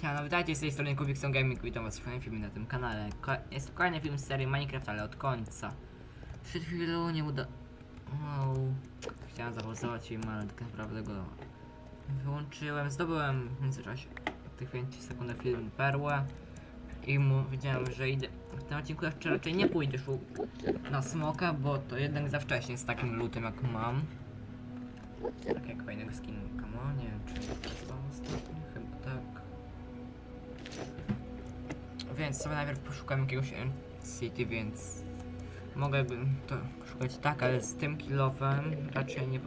Siano, witajcie z tej strony Kubikson Gaming, witam was w kolejnym filmie na tym kanale. Ko jest to kolejny film z serii Minecraft, ale od końca. Przed chwilą nie uda... Wow. Chciałem zapauzować film, ale tak naprawdę go wyłączyłem. Zdobyłem w międzyczasie tych 5 sekund film perłę. I mu wiedziałem, że idę... W tym odcinku jeszcze raczej nie pójdę szu- na smoka, bo to jednak za wcześnie z takim lutem jak mam. Tak jak fajnego skinka ma, nie wiem czy to ostatnio, chyba tak. Więc sobie najpierw poszukam jakiegoś City, więc mogłabym to szukać tak, ale z tym kilofem raczej nie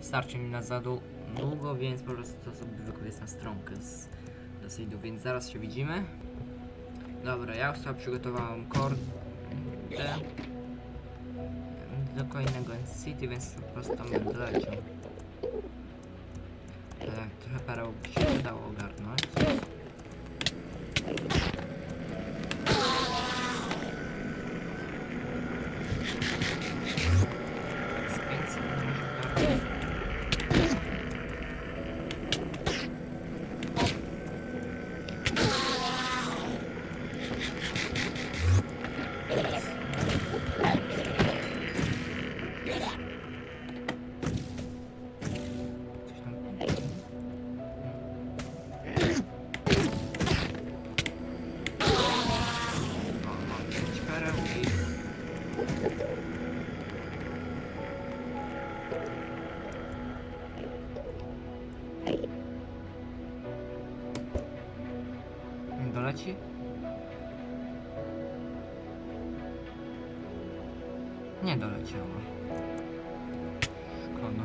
starczy mi na za dłu- długo, więc po prostu sobie wykorzystam stronkę z, z City'u, więc zaraz się widzimy. Dobra, ja już sobie przygotowałem kordę do kolejnego City, więc po prostu tam będę leciał. Tak, trochę by się udało Nie doleciało. Szkoda.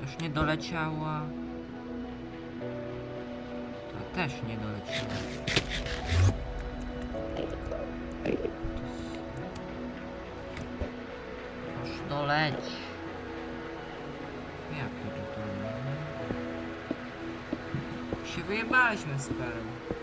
Też nie doleciała. To też nie doleciała. Już doleć. Jak to tu doleci? Się wyjebaliśmy z perł.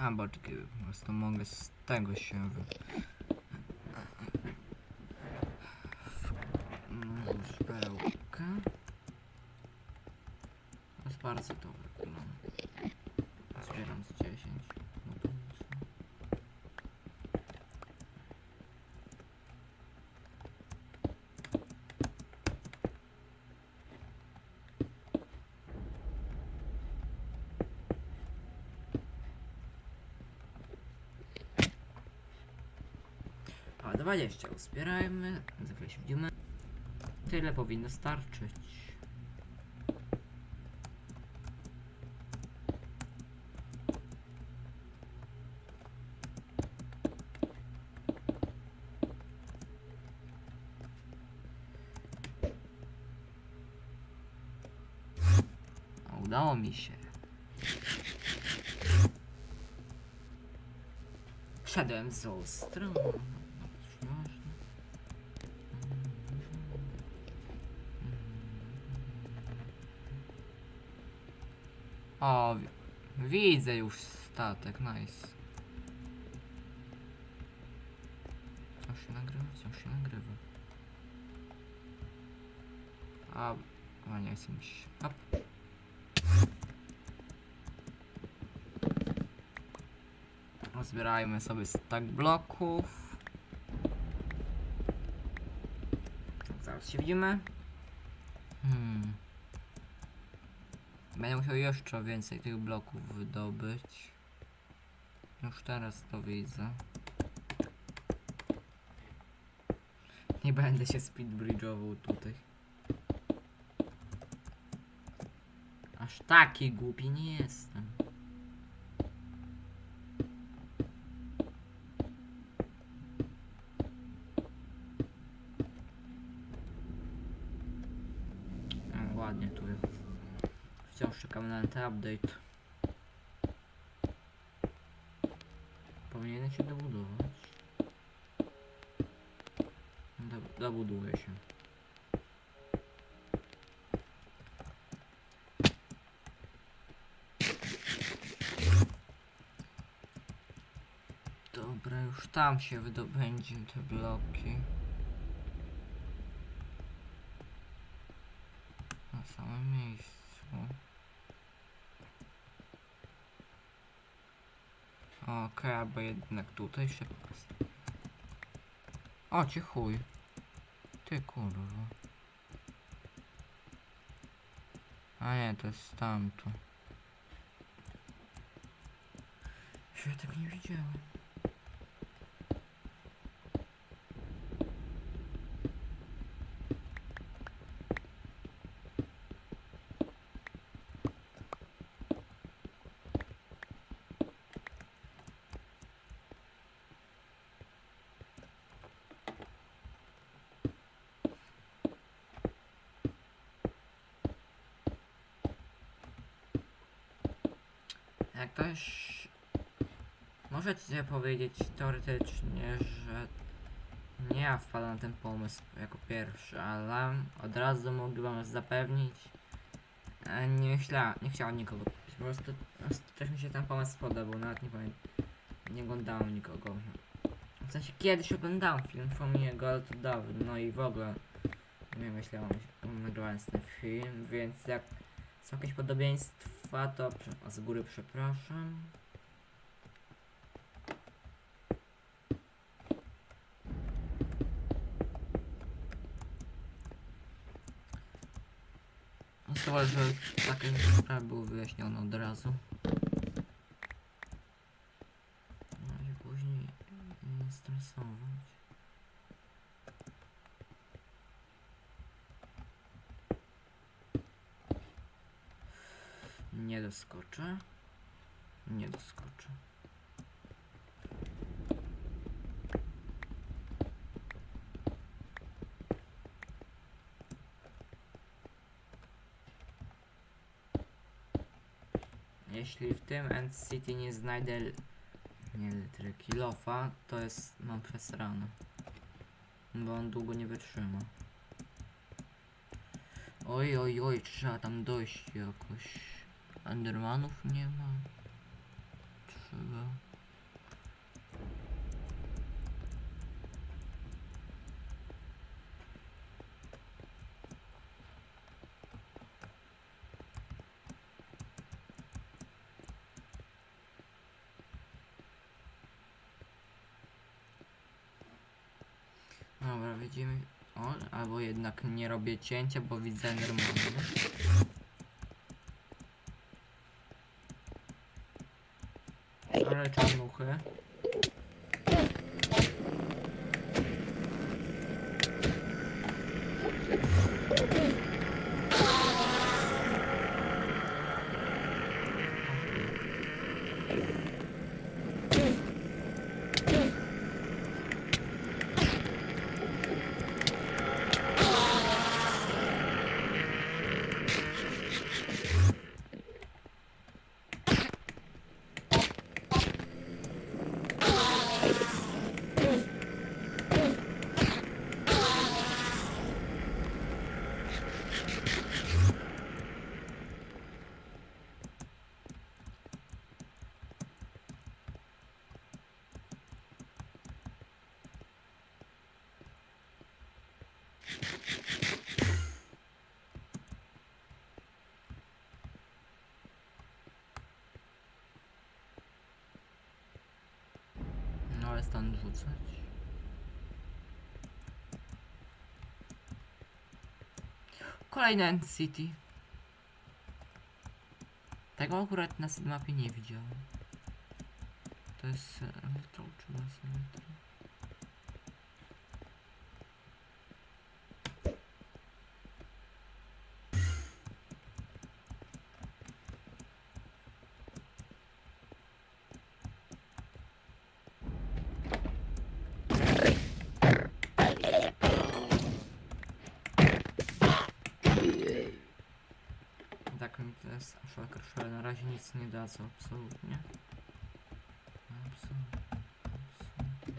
A, bo czekaj, po prostu mogę z tego się wy... Perełkę. To jest bardzo dobre. No. Zbieram z 10. No to nic. A 20 uzbierajmy, chwilę się widzimy. Tyle powinno starczyć. Udało mi się. Wszedłem z złą O, wi- widzę już statek, nice. Wciąż się nagrywa, wciąż się nagrywa. A, a nie chcę mi się. Zbierajmy sobie stack bloków. Zaraz się widzimy. Będę musiał jeszcze więcej tych bloków wydobyć. Już teraz to widzę. Nie będę się speedbridge'ował tutaj. Aż taki głupi nie jestem. Ładnie tu jest. Wciąż czekamy na ten update. Powinienem się dobudować. Do, dobuduję się. Dobra, już tam się wydobędzie te bloki. Jednak tutaj się O, ci chuj. Ty kurwa. A nie, to jest tamto. Ja tak nie widziałem. Sobie powiedzieć teoretycznie, że nie ja wpadłem na ten pomysł jako pierwszy, ale od razu mogę wam zapewnić, e, nie chciała, nie chciałem nikogo kupić. Po prostu, też mi się ten pomysł spodobał, nawet nie powiem, nie oglądałem nikogo. W sensie kiedyś oglądałem film Fomiego, ale to dawno, no i w ogóle nie myślałem, nagrywając ten film, więc jak są jakieś podobieństwa, to z góry przepraszam. Zobacz, że takie sprawy były wyjaśnione od razu. No i później nie stresować. Nie doskoczę. Nie doskoczę. Jeśli w tym End City nie znajdę nie litry kilofa, to jest mam przesrane. Bo on długo nie wytrzyma. Oj, oj, oj, trzeba tam dojść jakoś. Endermanów nie ma. Trzeba. Dobra, widzimy. O, albo jednak nie robię cięcia, bo widzę Endermana. Ale czarnuchy. No ale stan rzucać. Kolejny End City. Tego akurat na mapie nie widziałem. To jest elektro czy elektro? Absolutnie. Absolutnie. absolutnie.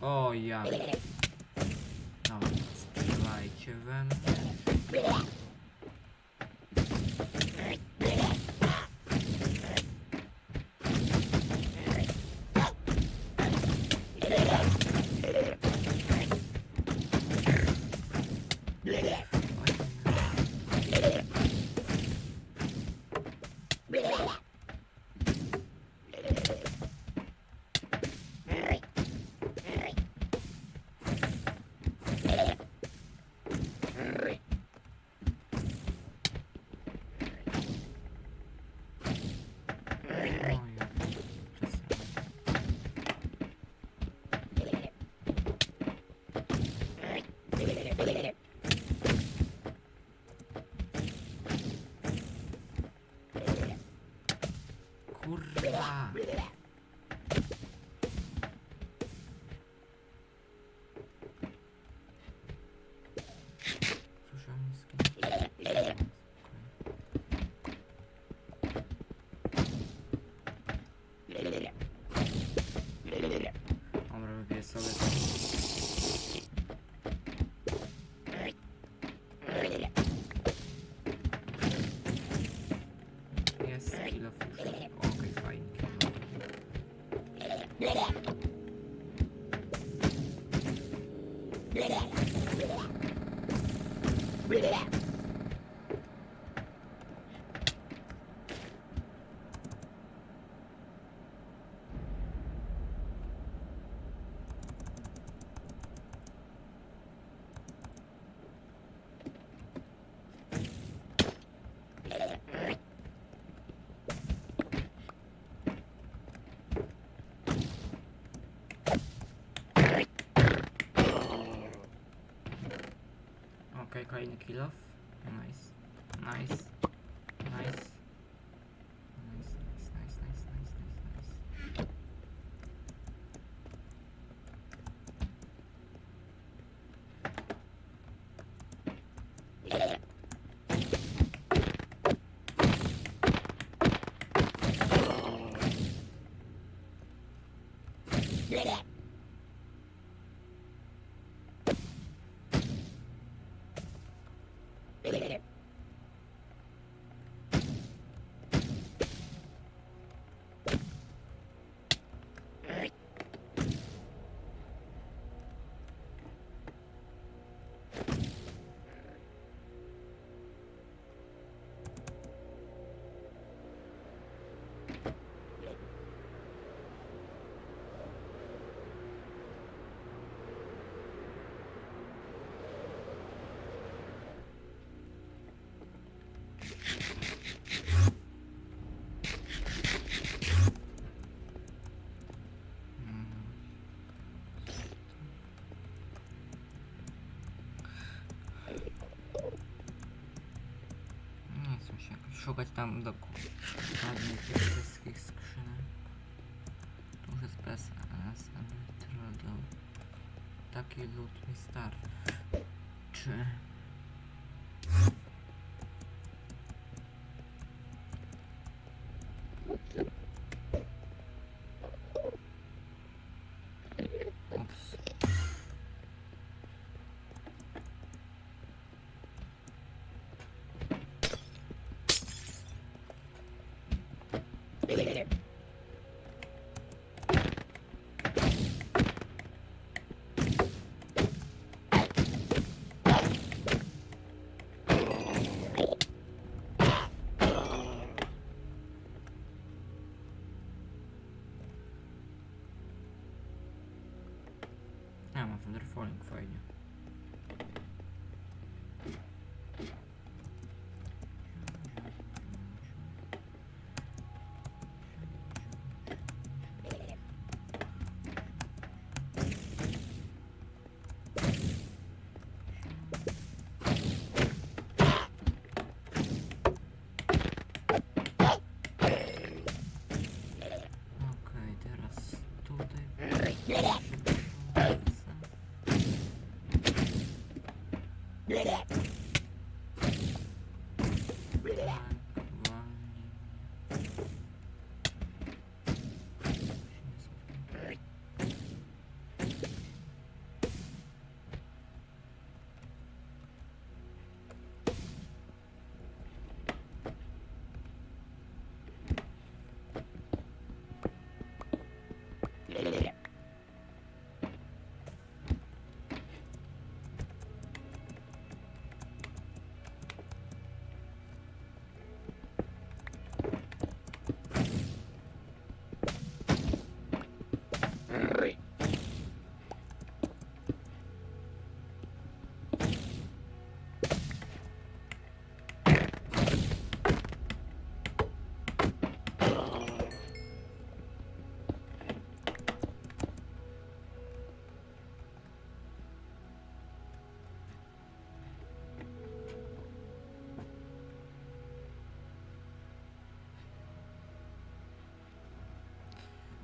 O ja. Dobra, strzelajcie we mnie. Kurwa! Kill off. Nice. Nice, szukać tam dokładnie tych wszystkich skrzynek. Tu już jest bez elektrodu. Taki lód mi starczy. Wonderful inferno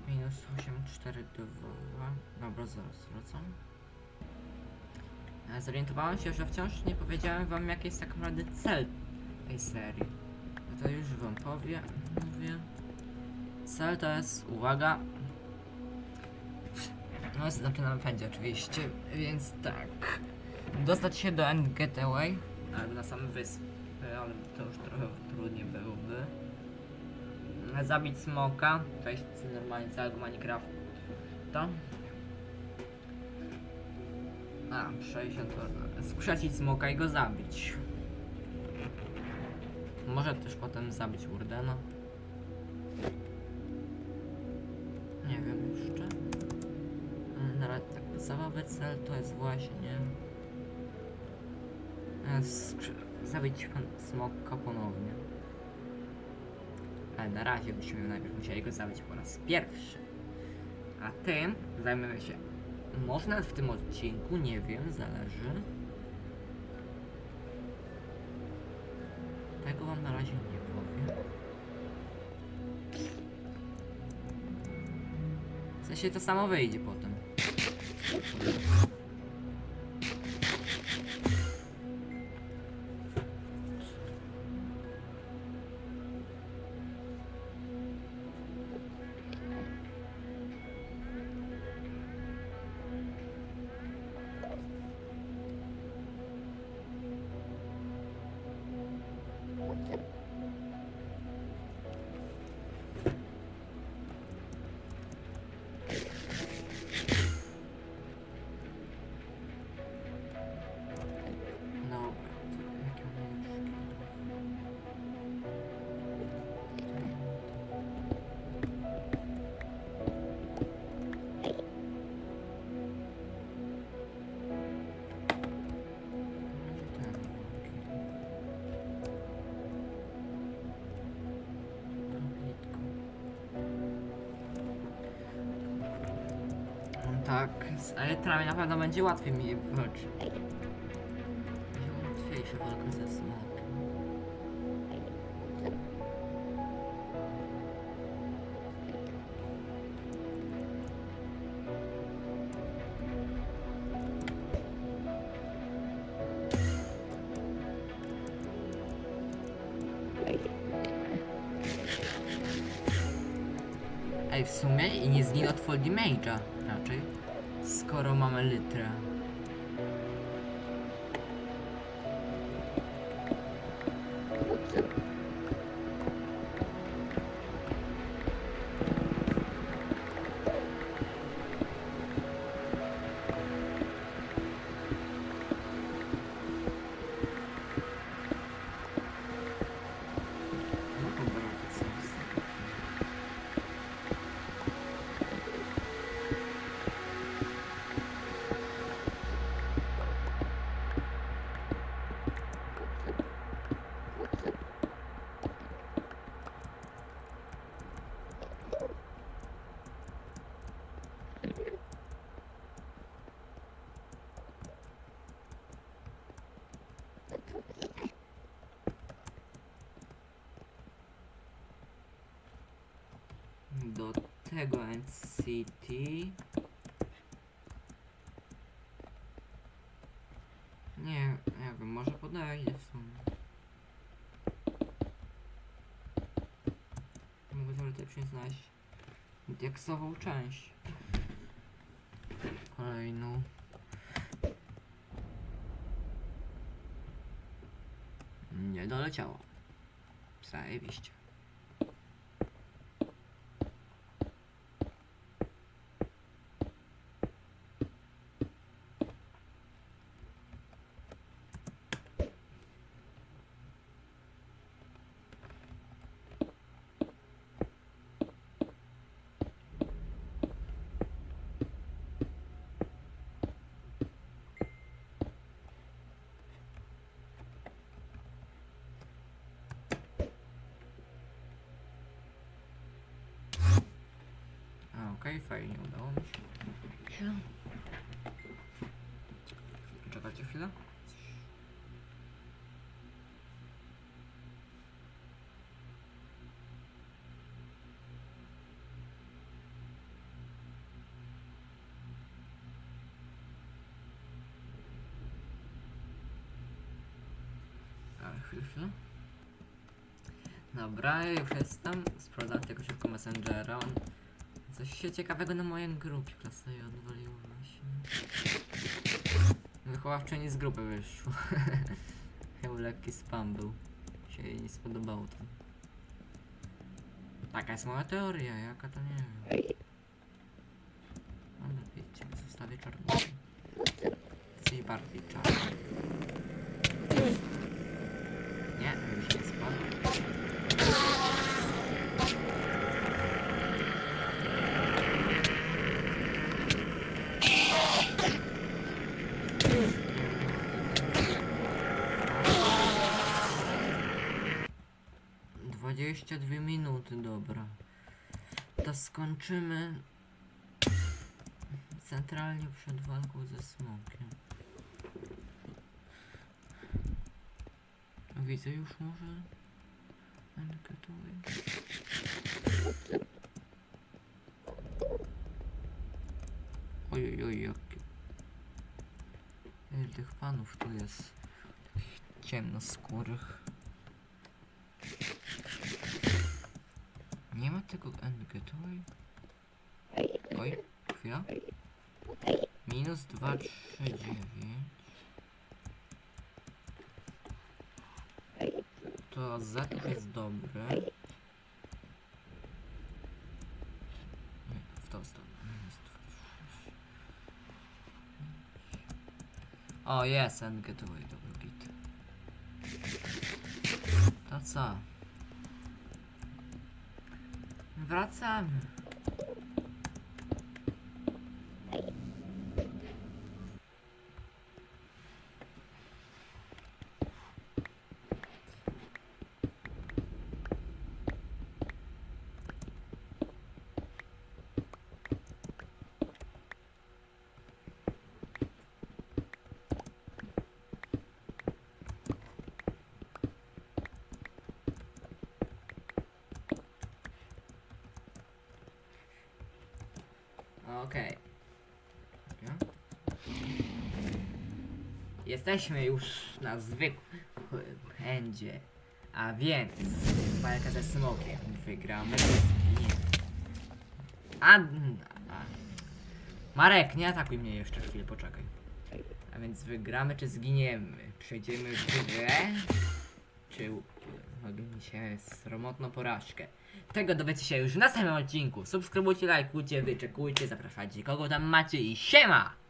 Minus 8, 4, 2. Dobra, zaraz wracam. E, Zorientowałem się, że wciąż nie powiedziałem wam jaki jest tak naprawdę cel tej serii. No to już wam powiem, mówię. Cel to jest, uwaga. No znaczy na pędzie oczywiście, więc tak. Dostać się do End Getaway, albo na samą wyspę, ale to już trochę trudniej byłoby zabić smoka, to jest normalnie całego Minecraft. To. A, przejść to. Skrzesić smoka i go zabić. Może też potem zabić Wardena. Nie wiem jeszcze. Ale Na razie tak podstawowy cel to jest właśnie e, zabić smoka ponownie. Ale na razie byśmy najpierw musieli go zabić po raz pierwszy. A tym zajmiemy się może nawet w tym odcinku, nie wiem, zależy. Tego wam na razie nie powiem. W sensie to samo wyjdzie potem. Z elitrami na pewno będzie łatwiej mi walczyć. Będzie łatwiejsza walka ze smokiem. Ej, w sumie i nie zginie od Foldy Mage'a raczej. Skoro mamy litrę. Hego and City. Nie, nie wiem, może podejdzie w sumie. Mogę teoretycznie znaleźć diaksową część. Kolejną. Nie doleciało. Zajebiście. Okej, fajnie, udało mi się. Czekajcie chwilę. Ale chwilę, chwilę. Dobra, już jestem. Sprawdzam tego szybko Messengera. Coś się ciekawego na mojej grupie klasowej odwaliło właśnie. Wychowawczyni z grupy wyszło. Chyba lekki spam był. Się jej nie spodobało to. Taka jest moja teoria, jaka to nie wiem. Ale wiecie, zostawię czarną. Jesteś bardziej czarny. 22 minuty, dobra. To skończymy centralnie przed walką ze smokiem. Widzę już może ankietuje. Ojojoj, jakie... Tych panów tu jest? Takich ciemnoskórych. Nie ma tego Engetoi? Oj, chwila. Minus 2, 3, 9. To Z jest dobre. Nie, w tą stronę. Minus 2, 3, 5. O, jest Engetoi, dobry git. To co? Wracamy. Jesteśmy już na zwykłym pędzie. A więc walka ze smokiem. Wygramy. A, a. Marek, nie atakuj mnie jeszcze chwilę, poczekaj. A więc wygramy czy zginiemy? Przejdziemy w grę? Czy modlimy się sromotną porażkę? Tego dowiecie się już w następnym odcinku. Subskrybujcie, lajkujcie, wyczekujcie, zapraszajcie kogo tam macie i siema!